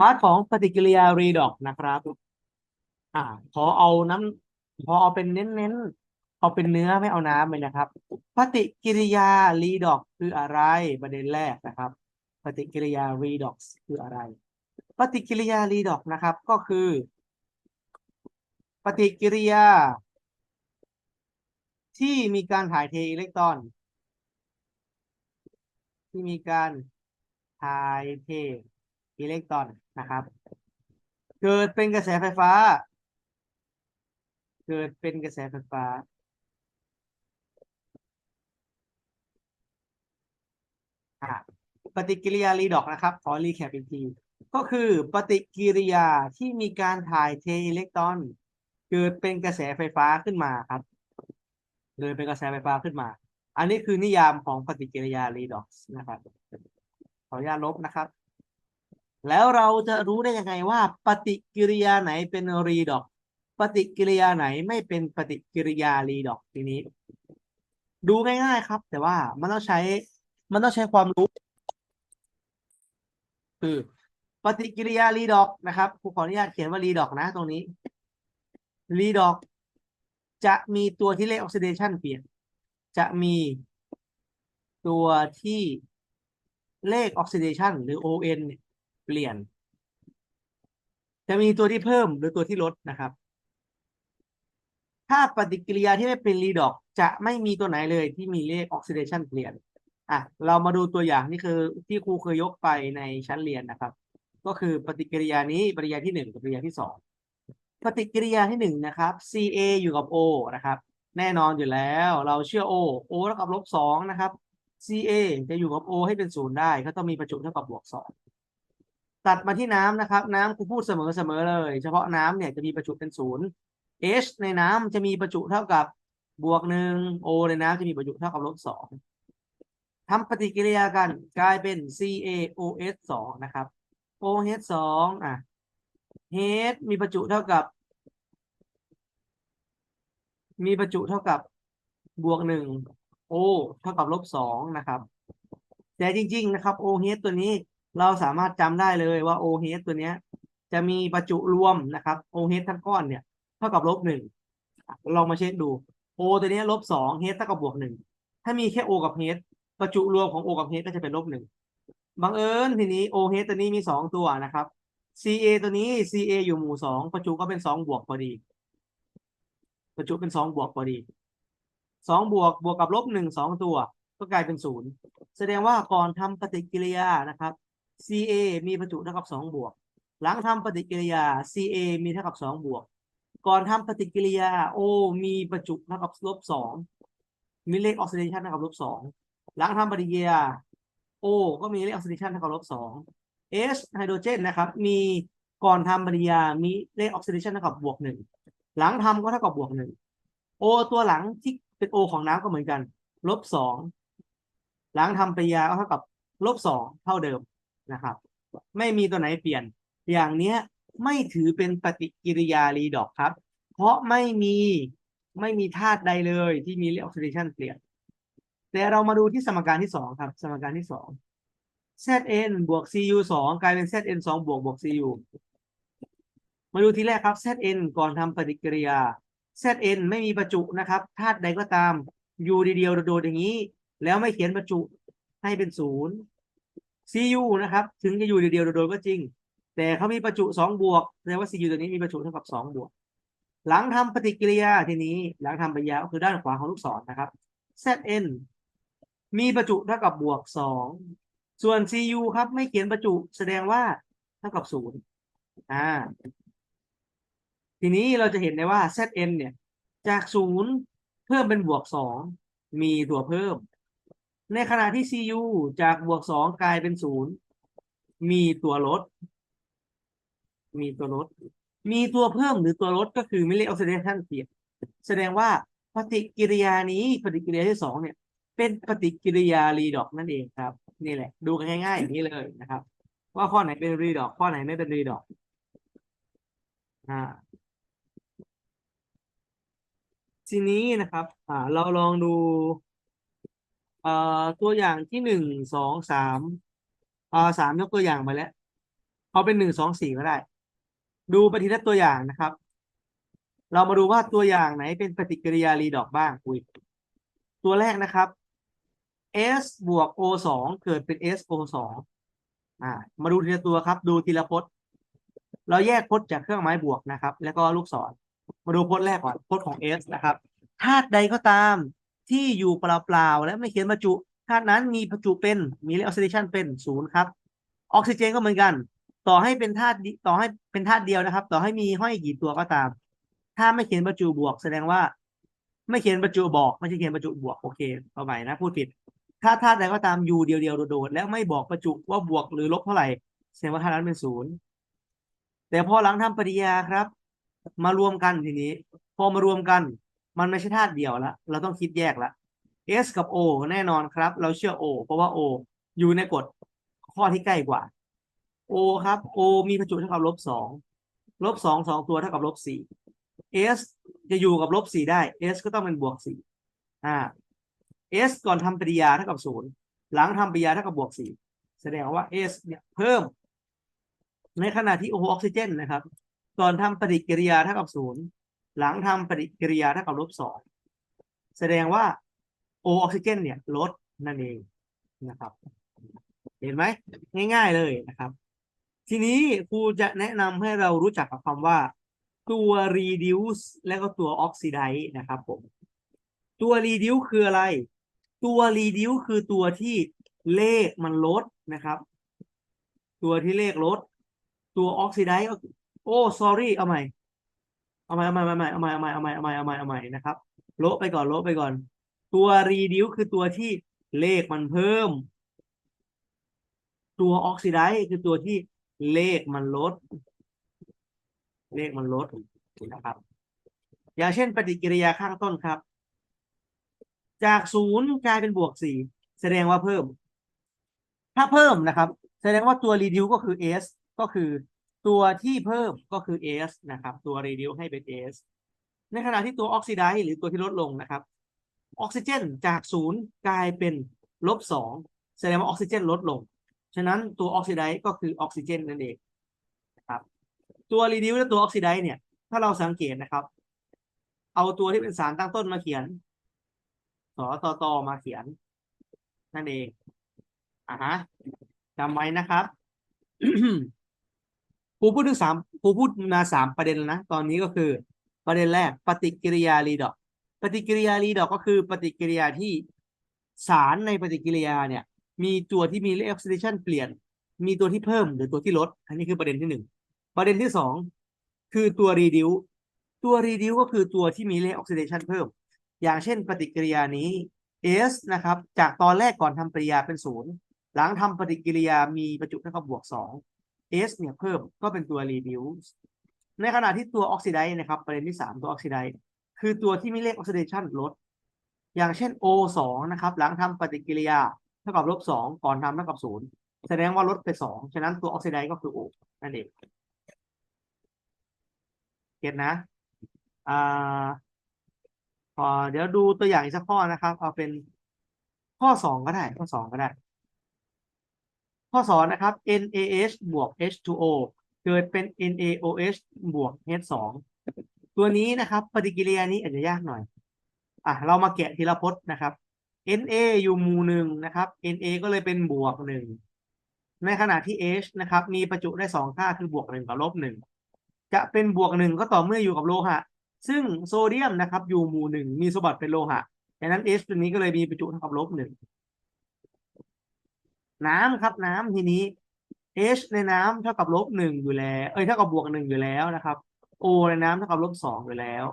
พาร์ทของปฏิกิริยา redox นะครับ อ่า ขอเอาน้ำพอเอาเป็นเน้นๆ เอาเป็นเนื้อไม่เอาน้ำเลยนะครับ ปฏิกิริยา redox คืออะไรประเด็นแรกนะครับ ปฏิกิริยา redox คืออะไร ปฏิกิริยา redox นะครับ ก็คือ ปฏิกิริยา ที่มีการถ่ายเทอิเล็กตรอน ที่มีการถ่ายเท อิเล็กตรอนนะครับ เกิดเป็นกระแสไฟฟ้า เกิดเป็นกระแสไฟฟ้า ปฏิกิริยารีดอกนะครับ ขอรีแคปอีกทีก็คือปฏิกิริยาที่มีการถ่ายเทอิเล็กตรอน เกิดเป็นกระแสไฟฟ้าขึ้นมาครับเกิดเป็นกระแสไฟฟ้าขึ้นมา อันนี้คือนิยามของปฏิกิริยารีดอกนะครับ ขออนุญาตลบนะครับ แล้วเราจะรู้ได้ยังไงว่า ปฏิกิริยาไหนเป็นรีดอก ปฏิกิริยาไหนไม่เป็นปฏิกิริยารีดอกทีนี้ ดูง่ายๆครับ แต่ว่ามันต้องใช้ มันต้องใช้ความรู้ คือ ปฏิกิริยารีดอกนะครับครูขออนุญาตเขียนว่ารีดอกนะ ตรงนี้รีดอก จะมีตัวที่เลขออกซิเดชันเปลี่ยน จะมีตัวที่เลขออกซิเดชันหรือ ON เนี่ย เปลี่ยน จะมีตัวที่เพิ่มหรือตัวที่ลดนะครับ ถ้าปฏิกิริยาที่ไม่เป็นรีดอกจะไม่มีตัวไหนเลยที่มีเลขออกซิเดชันเปลี่ยนอะเรามาดูตัวอย่างนี่คือที่ครูเคยยกไปในชั้นเรียนนะครับ ก็คือปฏิกิริยานี้ปฏิกิริยาที่หนึ่งกับปฏิกิริยาที่สองปฏิกิริยาที่หนึ่งนะครับ Ca อยู่กับ O นะครับ แน่นอนอยู่แล้ว เราเชื่อ O O เท่ากับลบสองนะครับ Ca จะอยู่กับ O ให้เป็นศูนย์ได้ ก็ต้องมีประจุเท่ากับบวกสอง ตัดมาที่น้ำนะครับ น้ำครูพูดเสมอเสมอเลย เฉพาะน้ำเนี่ยจะมีประจุเป็นศูนย์ H ในน้ำจะมีประจุเท่ากับบวกหนึ่ง O ในน้ำจะมีประจุเท่ากับลบสองทำปฏิกิริยากันกลายเป็น CaOH สองนะครับ OH สองอะ H มีประจุเท่ากับ มีประจุเท่ากับบวกหนึ่ง O เท่ากับลบสองนะครับ แต่จริง ๆ นะครับ OH ตัวนี้ เราสามารถจำได้เลยว่า OH ตัวเนี้ย จะมีประจุรวมนะครับ OH ทั้งก้อนเนี่ย เท่ากับลบหนึ่งลองมาเช็คดู O ตัวนี้ลบสอง H เท่ากับบวกหนึ่งถ้ามีแค่ O กับ H ประจุรวมของ O กับ H ก็จะเป็นลบหนึ่งบังเอิญทีนี้ OH ตัวนี้มีสองตัวนะครับ Ca ตัวนี้ Ca อยู่หมู่สองประจุก็เป็นสองบวกพอดี ประจุเป็นสองบวกพอดีสองบวกบวกกับลบหนึ่งสองตัว ก็กลายเป็นศูนย์แสดงว่าก่อนทำปฏิกิริยานะครับ Ca มีประจุเท่ากับสองบวก หลังทำปฏิกิริยา Ca มีเท่ากับสองบวก ก่อนทำปฏิกิริยา O มีประจุเท่ากับลบสองมีเลขออกซิเดชันเท่ากับลบสองหลังทำปฏิกิริยา O ก็มีเลขออกซิเดชันเท่ากับลบสอง H ไฮโดรเจนนะครับ มีก่อนทำปฏิกิริยา มีเลขออกซิเดชันเท่ากับบวกหนึ่งหลังทำก็เท่ากับบวกหนึ่ง O ตัวหลังที่เป็น O ของน้ำก็เหมือนกันลบสองหลังทำปฏิกิริยาก็เท่ากับลบสองเท่าเดิม นะครับ ไม่มีตัวไหนเปลี่ยน อย่างเนี้ยไม่ถือเป็นปฏิกิริยารีดอกครับ เพราะไม่มีไม่มีธาตุใดเลยที่มีเลขออกซิเดชันเปลี่ยน แต่เรามาดูที่สมการที่สองครับ สมการที่สอง Zn บวก Cu สองกลายเป็น Zn สองบวกบวก Cu มาดูทีแรกครับ Zn ก่อนทำปฏิกิริยา Zn ไม่มีประจุนะครับธาตุใดก็ตามอยู่เดียวโดดอย่างนี้ แล้วไม่เขียนประจุให้เป็นศูนย์ Cu นะครับ ถึงจะอยู่เดียวๆโดดๆก็จริง แต่เขามีประจุสองบวกแสดงว่า Cu ตัวนี้มีประจุเท่ากับสองบวก หลังทำปฏิกิริยาทีนี้หลังทำปฏิกิริยาก็คือด้านขวาของลูกศรนะครับ Zn มีประจุเท่ากับบวกสองส่วน Cu ครับไม่เขียนประจุแสดงว่าเท่ากับศูนย์อ่าทีนี้เราจะเห็นได้ว่า Zn เนี่ย จากศูนย์เพิ่มเป็นบวกสองมีตัวเพิ่ม ในขณะที่ Cu จากบวกสองกลายเป็นศูนย์มีตัวลด มีตัวลด มีตัวเพิ่มหรือตัวลดก็คือมิเลออกซิเดชันเปลี่ยแสดงว่าปฏิกิริยานี้ปฏิกิริยาที่สองเนี่ย เป็นปฏิกิริยารีดอกนั่นเองครับ นี่แหละ ดูกันง่ายๆอย่างนี้เลยนะครับ ว่าข้อไหนเป็นรีดอกข้อไหนไม่เป็นรีดอกอ่าทีนี้นะครับ อ่า เราลองดู เอ่อตัวอย่างที่หนึ่งสองสามอ่าสามยกตัวอย่างไปแล้ว เอาเป็นหนึ่งสองสี่ก็ได้ ดูไปทีละตัวอย่างนะครับ เรามาดูว่าตัวอย่างไหนเป็นปฏิกิริยารีดอกบ้างคุยตัวแรกนะครับ S บวก O สองเกิดเป็น SO สองอ่า มาดูทีละตัวครับ ดูทีละพจน์ เราแยกพจน์จากเครื่องหมายบวกนะครับ แล้วก็ลูกศร มาดูพจน์แรกก่อนพจน์ของ S นะครับธาตุใดก็ตาม ที่อยู่เปล่าๆและไม่เขียนบรรจุธาตุนั้นมีบรรจุเป็นมีเลออกซิเดชันเป็นศูนย์ครับ ออกซิเจนก็เหมือนกัน ต่อให้เป็นธาตุต่อให้เป็นธาตุเดียวนะครับ ต่อให้มีห้อยกี่ตัวก็ตาม ถ้าไม่เขียนบรรจุบวก แสดงว่า ไม่เขียนบรรจุบอก ไม่ใช่เขียนบรรจุบวกโอเคเอาใหม่นะพูดผิด ถ้าธาตุใดก็ตามอยู่เดียวๆโดดๆแล้วไม่บอกบรรจุว่าบวกหรือลบเท่าไหร่แสดงว่าธาตุนั้นเป็นศูนย์แต่พอหลังทำปฏิยาครับ มารวมกันทีนี้ พอมารวมกัน มันไม่ใช่ธาตุเดียวละเราต้องคิดแยกละ S กับ O แน่นอนครับ เราเชื่อ O เพราะว่า O อยู่ในกฎข้อที่ใกล้กว่า O ครับ O มีบรรจุเท่ากับลบสองลบสองสองตัวเท่ากับลบสี่ S จะอยู่กับลบสี่ได้ S ก็ต้องเป็นบวกสี่อ่า S ก่อนทำปฏิกิริยาเท่ากับศูนย์หลังทำปฏิกิริยาเท่ากับบวกสี่แสดงว่า S เนี่ยเพิ่ม ในขณะที่ O ออกซิเจนนะครับ ก่อนทำปฏิกิริยาเท่ากับศูนย์ หลังทำปฏิกิริยาเท่ากับลบสองแสดงว่า O อออกซิเจนเนี่ยลดนั่นเองนะครับ เห็นไหมง่าย ๆเลยนะครับ ทีนี้ครูจะแนะนำให้เรารู้จักกับคำว่า ตัว reduce และก็ตัว oxidize นะครับผมตัว reduce คืออะไร ตัว reduce คือตัวที่เลขมันลดนะครับ ตัวที่เลขลด ตัว oxidize ก็โอ้ sorry เอาใหม่ เอาใหม่เอาใหม่เอาใหม่เอาใหม่เอาใหม่เอาใหม่เอาใหม่เอาใหม่เอาใหม่นะครับลบไปก่อนลบไปก่อน ตัว reduce คือตัวที่เลขมันเพิ่ม ตัว oxidize คือตัวที่เลขมันลด เลขมันลดนะครับ อย่างเช่นปฏิกิริยาข้างต้นครับ จากศูนย์กลายเป็นบวกสี่แสดงว่าเพิ่ม ถ้าเพิ่มนะครับ แสดงว่าตัว reduce ก็คือ s ก็คือ ตัวที่เพิ่มก็คือ s นะครับ ตัว reduce ให้เป็น s ในขณะที่ตัว oxidize หรือตัวที่ลดลงนะครับ ออกซิเจนจากศูนย์กลายเป็นลบสองแสดงว่าออกซิเจนลดลง ฉะนั้นตัวออกซิไดซ์ก็คือออกซิเจนนั่นเองนะครับตัวรีดิวและตัวออกซิไดซ์เนี่ย ถ้าเราสังเกตนะครับ เอาตัวที่เป็นสารตั้งต้นมาเขียนสอตอตอมาเขียน นั่นเองอะฮะจำไว้นะครับ ครูพูดถึงสามครูพูดมาสามประเด็นแล้วนะ ตอนนี้ก็คือ ประเด็นแรกปฏิกิริยารีดอก ปฏิกิริยารีดอกก็คือปฏิกิริยาที่สารในปฏิกิริยาเนี่ยมีตัวที่มีเลขออกซิเดชันเปลี่ยน มีตัวที่เพิ่มหรือตัวที่ลด อันนี้คือประเด็นที่หนึ่งประเด็นที่สองคือตัวรีดิวตัวรีดิวก็คือตัวที่มีเลขออกซิเดชันเพิ่ม อย่างเช่น ปฏิกิริยานี้ S นะครับ จากตอนแรกก่อนทำปฏิกิริยาเป็นศูนย์หลังทำปฏิกิริยามีประจุเท่ากับบวกสอง S เนี่ยเพิ่มก็เป็นตัว reduce ในขณะที่ตัวออกซิได้นะครับประเด็นที่สามตัวออกซิไดคือตัวที่มีเลขออกซิเดชันลด อย่างเช่น O สองนะครับหลังทำปฏิกิริยาเท่ากับลบสองก่อนทำเท่ากับศูนย์แสดงว่าลดไปสองฉะนั้นตัวออกซิไดก็คือ O นั่นเองเก็ตนะอ่าพอเดี๋ยวดูตัวอย่างอีกสักข้อนะครับ เอาเป็นข้อสองก็ได้ ข้อสองก็ได้ ข้อสองนะครับ NaH บวก H2O เกิดเป็น NaOH บวก H2 ตัวนี้นะครับปฏิกิริยานี้อาจจะยากหน่อย อะเรามาแกะทีละพจน์นะครับ Na อยู่หมู่หนึ่งนะครับ Na ก็เลยเป็นบวกหนึ่งในขณะที่ H นะครับมีประจุได้สองค่าคือบวกหนึ่งกับลบหนึ่งจะเป็นบวกหนึ่งก็ต่อเมื่ออยู่กับโลหะ ซึ่งโซเดียมนะครับอยู่หมู่หนึ่งมีสมบัติเป็นโลหะดังนั้น H ตัวนี้ก็เลยมีประจุเท่ากับลบหนึ่ง น้ำครับน้ำทีนี้ H ในน้ำเท่ากับลบหนึ่งอยู่แล้ว เอ้ยเท่ากับบวกหนึ่งอยู่แล้วนะครับ O ในน้ำเท่ากับลบสองอยู่แล้ว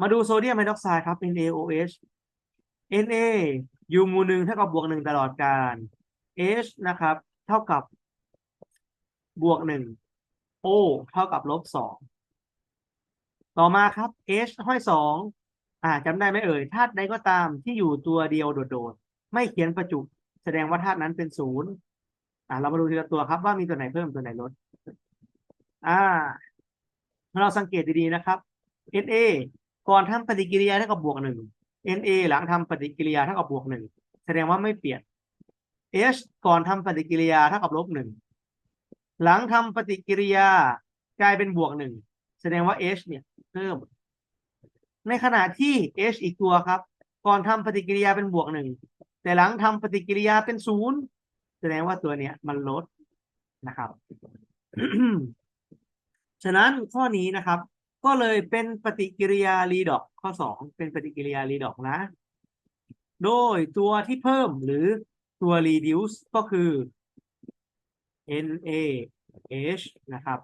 มาดูโซเดียมไฮดรอกไซด์ครับ NaOH Na อยู่หมู่หนึ่งเท่ากับบวกหนึ่งตลอดการ H นะครับ เท่ากับบวกหนึ่ง O เท่ากับลบสองต่อมาครับ H ห้อยสองอ่าจำได้ไหมเอ่ยธาตุใดก็ตามที่อยู่ตัวเดียวโดดๆ ไม่เขียนประจุ แสดงว่าธาตุนั้นเป็นศูนย์อ่าเรามาดูทีละตัวครับว่ามีตัวไหนเพิ่มตัวไหนลด อ่า เราสังเกตดีๆนะครับ Na ก่อนทำปฏิกิริยาเท่ากับบวกหนึ่ง Na หลังทำปฏิกิริยาเท่ากับบวกหนึ่งแสดงว่าไม่เปลี่ยน H ก่อนทำปฏิกิริยาเท่ากับลบหนึ่งหลังทำปฏิกิริยากลายเป็นบวกหนึ่งแสดงว่า H เนี่ยเพิ่ม ในขณะที่ H อีกตัวครับ ก่อนทำปฏิกิริยาเป็นบวกหนึ่ง แต่หลังทำปฏิกิริยาเป็นศูนย์แสดงว่าตัวเนี้ยมันลดนะครับฉะนั้นข้อนี้นะครับ ก็เลยเป็นปฏิกิริยารีดอกข้อสองเป็นปฏิกิริยารีดอกนะ โดยตัวที่เพิ่มหรือตัว reduce ก็คือ NaH นะครับ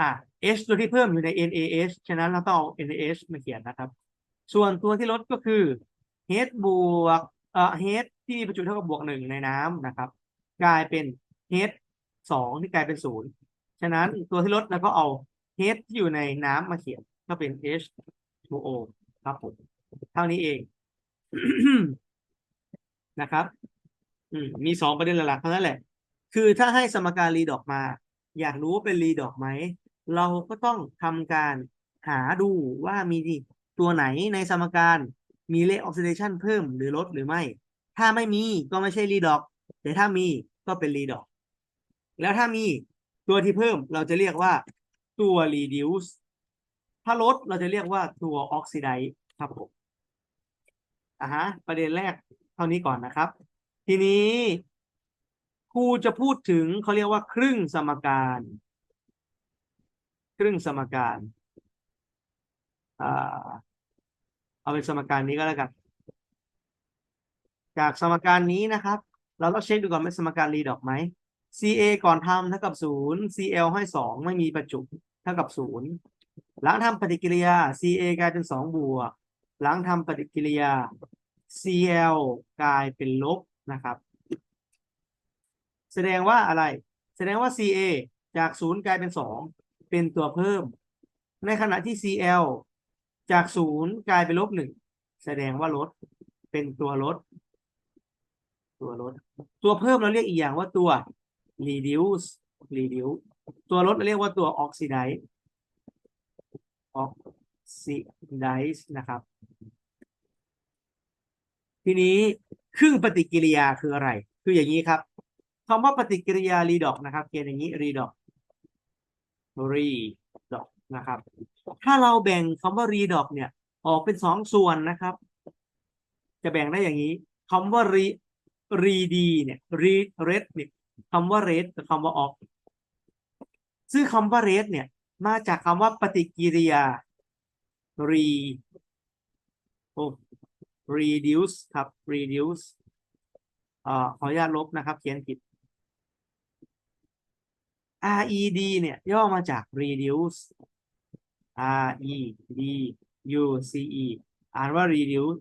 อะ H ตัวที่เพิ่มอยู่ใน NaH ฉะนั้นเราต้องเอา NaH มาเขียนนะครับ ส่วนตัวที่ลดก็คือ H บวก เอ่อ H ที่มีประจุเท่ากับบวกหนึ่งในน้ำนะครับ กลายเป็น H สองที่กลายเป็นศูนย์ฉะนั้นตัวที่ลดแล้วก็เอา H ที่อยู่ในน้ำมาเขียนก็เป็น H2O ครับผมเท่านี้เองนะครับมมีสองประเด็นหลักๆเท่านั้นแหละ คือถ้าให้สมการรีดอกมา อยากรู้ว่าเป็นรีดอกไหม เราก็ต้องทำการหาดูว่ามีตัวไหนในสมการ มีเลขออกซิเดชันเพิ่มหรือลดหรือไม่ ถ้าไม่มีก็ไม่ใช่รีดอกแต่ถ้ามีก็เป็นรีดอกแล้วถ้ามีตัวที่เพิ่มเราจะเรียกว่าตัว reduce ถ้าลดเราจะเรียกว่าตัว oxidize ครับผมอะฮะ ประเด็นแรกเท่านี้ก่อนนะครับ ทีนี้ครูจะพูดถึงเขาเรียกว่า ครึ่งสมการ ครึ่งสมการอ่า เอาเป็นสมการนี้ก็แล้วกัน จากสมการนี้นะครับ เราต้องเช็คดูก่อนเป็นสมการรีดอกไหม Ca ก่อนทำเท่ากับศูนย์ Cl ให้สองไม่มีประจุเท่ากับศูนย์หลังทำปฏิกิริยา Ca กลายเป็นสองบวก หลังทำปฏิกิริยา Cl กลายเป็นลบนะครับ แสดงว่าอะไร แสดงว่า Ca จากศูนย์กลายเป็นสองเป็นตัวเพิ่ม ในขณะที่ Cl จากศูนย์กลายเป็นลบหนึ่งแสดงว่าลดเป็นตัวลด ตัวลด ตัวเพิ่มเราเรียกอีกอย่างว่าตัว reduce reduce ตัวลดเราเรียกว่าตัว oxidize oxidize นะครับ ทีนี้ครึ่งปฏิกิริยาคืออะไร คืออย่างนี้ครับคำว่าปฏิกิริยา redox นะครับเขียนอย่างนี้ redox redox นะครับ ถ้าเราแบ่งคำว่า redox เนี่ย ออกเป็นสองส่วนนะครับ จะแบ่งได้อย่างนี้คำว่า re read เนี่ย re red เนี่ยคำว่า red กับคำว่า ox ซึ่งคำว่า red เนี่ย มาจากคำว่าปฏิกิริยา re โอ้ reduce ครับ reduce อ่อขออนุญาตลบนะครับ เขียนผิด red เนี่ย ย่อมาจาก reduce r e d u c e อ่านว่า reduce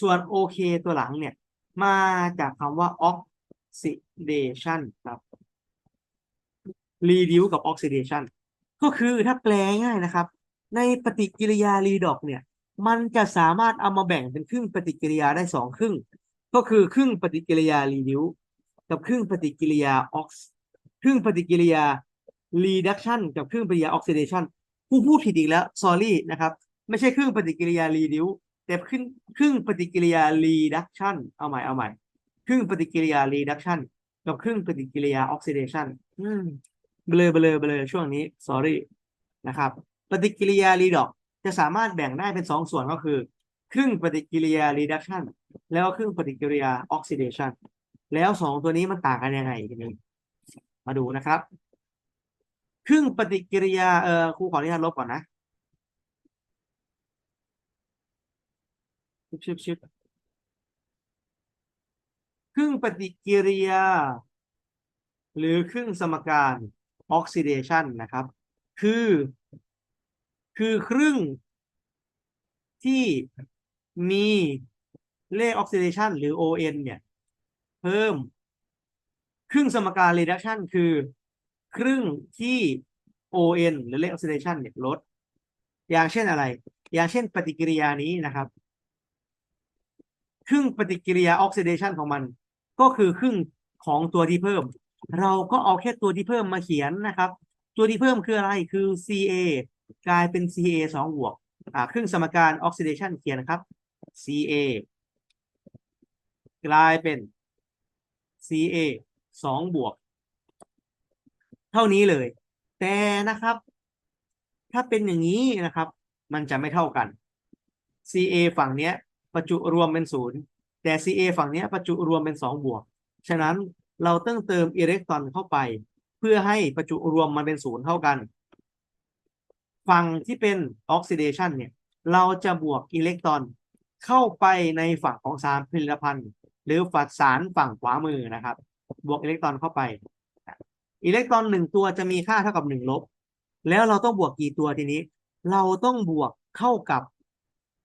ส่วน OK ตัวหลังเนี่ย มาจากคำว่า oxidation ครับ reduce กับ oxidation ก็คือถ้าแปลง่ายนะครับ ในปฏิกิริยา redox เนี่ย มันจะสามารถเอามาแบ่งเป็นครึ่งปฏิกิริยาได้สองครึ่ง ก็คือครึ่งปฏิกิริยา reduce กับครึ่งปฏิกิริยา ox ครึ่งปฏิกิริยา reduction กับครึ่งปฏิกิริยา oxidation ผู้พูดผิดอีกแล้ว sorry นะครับ ไม่ใช่ครึ่งปฏิกิริยา reduce แต่ครึ่งครึ่งปฏิกิริยา reduction เอาใหม่เอาใหม่ ครึ่งปฏิกิริยา reduction กับครึ่งปฏิกิริยา oxidation อืมเบลอเบลอเบลอช่วงนี้ sorry นะครับ ปฏิกิริยา redox จะสามารถแบ่งได้เป็นสองส่วนก็คือ ครึ่งปฏิกิริยา reduction แล้วก็ครึ่งปฏิกิริยา oxidation แล้วสองตัวนี้มันต่างกันยังไงทีนี้มาดูนะครับ ครึ่งปฏิกิริยาเออครูขออนุญาตลบก่อนนะชิบชิบครึ่งปฏิกิริยา หรือครึ่งสมการ oxidation นนะครับ คือ คือครึ่งที่มีเลข oxidation หรือ ON เนี่ย เพิ่ม ครึ่งสมการ reduction คือ ครึ่งที่ ON หรือเลข oxidation เนี่ยลด อย่างเช่นอะไร อย่างเช่นปฏิกิริยานี้นะครับ ครึ่งปฏิกิริยา oxidation ของมัน ก็คือครึ่งของตัวที่เพิ่ม เราก็เอาแค่ตัวที่เพิ่มมาเขียนนะครับ ตัวที่เพิ่มคืออะไรคือ Ca กลายเป็น Ca สองบวกอ่าครึ่งสมการ oxidation เขียนนะครับ Ca กลายเป็น Ca สองบวก เท่านี้เลย แต่นะครับ ถ้าเป็นอย่างนี้นะครับ มันจะไม่เท่ากัน CA ฝั่งเนี้ยประจุรวมเป็นศูนย์แต่ CA ฝั่งเนี้ยประจุรวมเป็นสองบวก ฉะนั้นเราต้องเติมอิเล็กตรอนเข้าไป เพื่อให้ประจุรวมมันเป็นศูนย์เท่ากัน ฝั่งที่เป็นออกซิเดชันเนี่ย เราจะบวกอิเล็กตรอนเข้าไปในฝั่งของสารผลิตภัณฑ์ หรือฝัดสารฝั่งขวามือนะครับ บวกอิเล็กตรอนเข้าไป อิเล็กตรอนหนึ่งตัวจะมีค่าเท่ากับหนึ่งลบ แล้วเราต้องบวกกี่ตัวทีนี้ เราต้องบวกเข้ากับ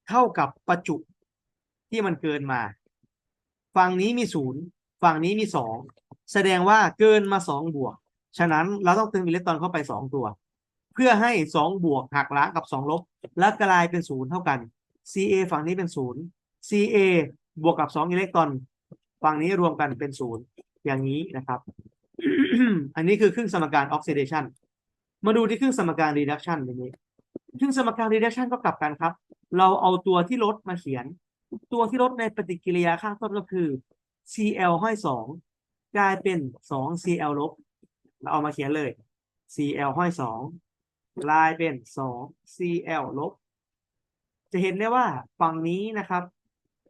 เท่ากับประจุที่มันเกินมา ฝั่งนี้มีศูนย์ฝั่งนี้มีสองแสดงว่าเกินมาสองบวก ฉะนั้นเราต้องเติมอิเล็กตรอนเข้าไปสองตัว เพื่อให้สองบวกหักล้างกับสองลบ และกลายเป็นศูนย์เท่ากัน Ca ฝั่งนี้เป็นศูนย์ Ca บวกกับสองอิเล็กตรอน ฝั่งนี้รวมกันเป็นศูนย์อย่างนี้นะครับ อันนี้คือครึ่งสมการออกซิเดชันมาดูที่ครึ่งสมการ reduction อย่างนี้ครึ่งสมการ reduction ก็กลับกันครับ เราเอาตัวที่ลดมาเขียน ตัวที่ลดในปฏิกิริยาข้างต้นก็คือ Cl ห้อยสองกลายเป็นสอง Cl ลบเราเอามาเขียนเลย Cl ห้อยสองกลายเป็นสอง Cl ลบจะเห็นได้ว่าฝั่งนี้นะครับ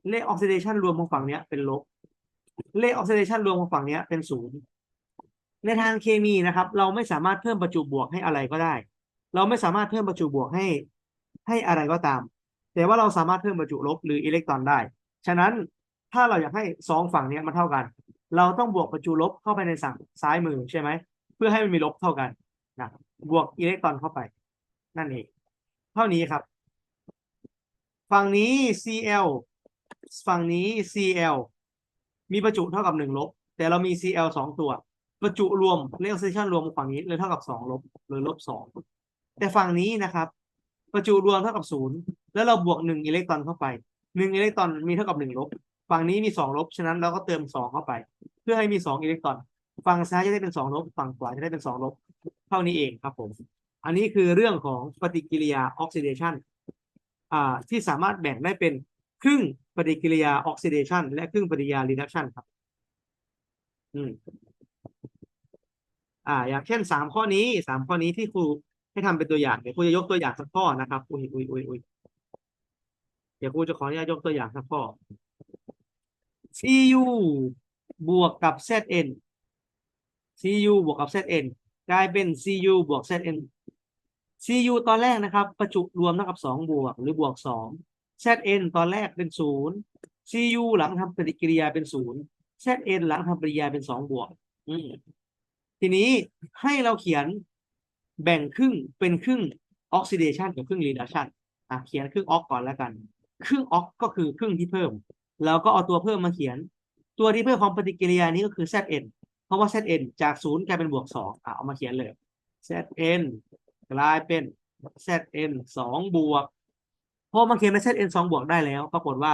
เลขออกซิเดชันรวมของฝั่งนี้เป็นลบ เลขออกซิเดชันรวมของฝั่งนี้เป็นศูนย์ ในทางเคมีนะครับ เราไม่สามารถเพิ่มประจุบวกให้อะไรก็ได้ เราไม่สามารถเพิ่มประจุบวกให้ให้อะไรก็ตาม แต่ว่าเราสามารถเพิ่มประจุลบหรืออิเล็กตรอนได้ ฉะนั้นถ้าเราอยากให้สองฝั่งเนี้ยมันเท่ากัน เราต้องบวกประจุลบเข้าไปในฝั่งซ้ายมือใช่ไหมเพื่อให้มันมีลบเท่ากันนะบวกอิเล็กตรอนเข้าไป นั่นเอง เท่านี้ครับ ฝั่งนี้ Cl ฝั่งนี้ Cl มีประจุเท่ากับหนึ่งลบ แต่เรามี Cl สองตัว ประจุรวมเรียกเซชันรวมฝั่งนี้เลยเท่ากับสองลบหรือลบสองแต่ฝั่งนี้นะครับ ประจุรวมเท่ากับศูนย์แล้วเราบวกหนึ่งอิเล็กตรอนเข้าไปหนึ่งอิเล็กตรอนมีเท่ากับหนึ่งลบฝั่งนี้มีสองลบฉะนั้นเราก็เติมสองเข้าไป เพื่อให้มีสองอิเล็กตรอนฝั่งซ้ายจะได้เป็นสองลบฝั่งขวาจะได้เป็นสองลบเท่านี้เองครับผม อันนี้คือเรื่องของปฏิกิริยาออกซิเดชันอ่าที่สามารถแบ่งได้เป็นครึ่งปฏิกิริยาออกซิเดชันและครึ่งปฏิกิริยารีดักชันครับ อืม อ่า อย่างเช่นสามข้อนี้สามข้อนี้ที่ครูให้ทำเป็นตัวอย่างเดี๋ยวครูจะยกตัวอย่างสักข้อนะครับอุ้ยอุ้ยอุ้ยอุ้ยเดี๋ยวครูจะขออนุญาตยกตัวอย่างสักข้อ cu บวกกับ zn cu บวกกับ zn กลายเป็น cu บวก zn cu ตอนแรกนะครับ ประจุรวมเท่ากับสองบวกหรือบวกสอง zn ตอนแรกเป็นศูนย์ cu หลังทำปฏิกิริยาเป็นศูนย์ zn หลังทำปฏิกิริยาเป็นสองบวก อืม ทีนี้ให้เราเขียนแบ่งครึ่งเป็นครึ่งออกซิเดชันกับครึ่งรีดักชันอะเขียนครึ่งออกก่อนแล้วกัน ครึ่งออกก็คือครึ่งที่เพิ่มเราก็เอาตัวเพิ่มมาเขียน ตัวที่เพิ่มของปฏิกิริยานี้ก็คือ zn เพราะว่า zn จากศูนย์กลายเป็นบวกสองอะเอามาเขียนเลย zn กลายเป็น zn สองบวกพอมาเขียนเป็น zn สองบวกได้แล้ว ปรากฏว่า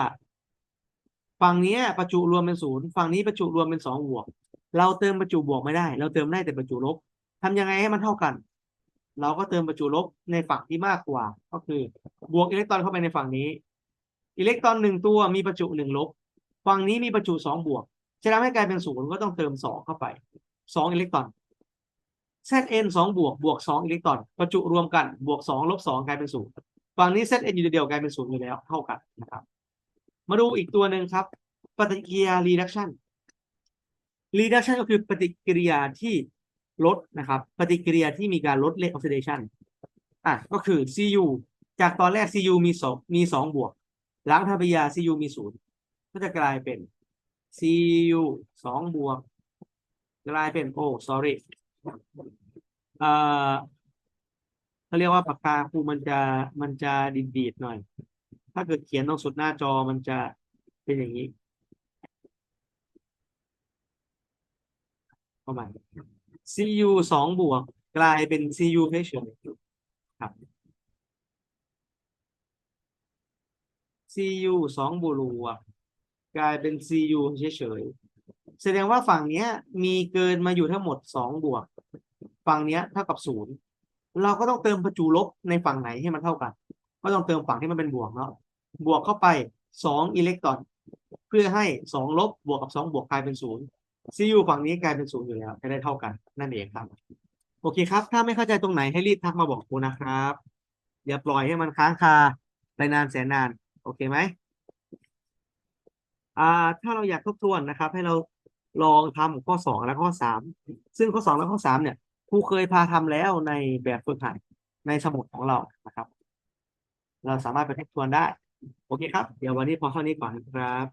ฝั่งนี้ประจุรวมเป็นศูนย์ฝั่งนี้ประจุรวมเป็นสองบวก เราเติมประจุบวกไม่ได้ เราเติมได้แต่ประจุลบทำยังไงให้มันเท่ากัน เราก็เติมประจุลบในฝั่งที่มากกว่า ก็คือบวกอิเล็กตรอนเข้าไปในฝั่งนี้ อิเล็กตรอนหนึ่งตัวมีประจุหนึ่งลบ ฝั่งนี้มีประจุสองบวก จะทำให้กลายเป็นศูนย์ก็ต้องเติมสองเข้าไปสองอิเล็กตรอน Zn สองบวกบวกสองอิเล็กตรอน ประจุรวมกันบวกสองลบสองกลายเป็นศูนย์ฝั่งนี้ Zn อยู่เดียวกลายเป็นศูนย์อยู่แล้วเท่ากันนะครับ มาดูอีกตัวหนึ่งครับ ปฏิกิริยา reduction reduction ก็คือปฏิกิริยาที่ลดนะครับ ปฏิกิริยาที่มีการลดเลข oxidation อะก็คือ Cu จากตอนแรก Cu มีสองมีสองบวก หลังทำปฏิกิริยา Cu มีศูนย์ก็จะกลายเป็น Cu สองบวก กลายเป็นโอ้ sorry เอ่อเขาเรียกว่าปากกาครูมันจะมันจะดีดๆหน่อย ถ้าเกิดเขียนตรงสุดหน้าจอมันจะเป็นอย่างนี้ ประมา cu สองบวกกลายเป็น cu เฉยๆครับ cu สองบวกกลายเป็น cu เฉยๆแสดงว่าฝั่งเนี้ย มีเกินมาอยู่ทั้งหมดสองบวก ฝั่งเนี้ยเท่ากับศูนย์เราก็ต้องเติมประจุลบในฝั่งไหนให้มันเท่ากัน ก็ต้องเติมฝั่งที่มันเป็นบวกเนาะบวกเข้าไปสองอิเล็กตรอน เพื่อให้สองลบบวกกับสองบวกกลายเป็นศูนย์ cu ฝั่งนี้กลายเป็นศูนย์อยู่แล้วจะได้เท่ากันนั่นเองครับ โอเคครับ ถ้าไม่เข้าใจตรงไหนให้รีบทักมาบอกครูนะครับ อย่าปล่อยให้มันค้างคาไปนานแสนนาน โอเคไหมอ่า ถ้าเราอยากทบทวนนะครับ ให้เราลองทำข้อสองและข้อสามซึ่งข้อสองและข้อสามเนี่ยครูเคยพาทำแล้วในแบบฝึกหัดในสมุดของเรานะครับ เราสามารถไปทบทวนได้ โอเคครับ เดี๋ยววันนี้พอเท่านี้ก่อนครับ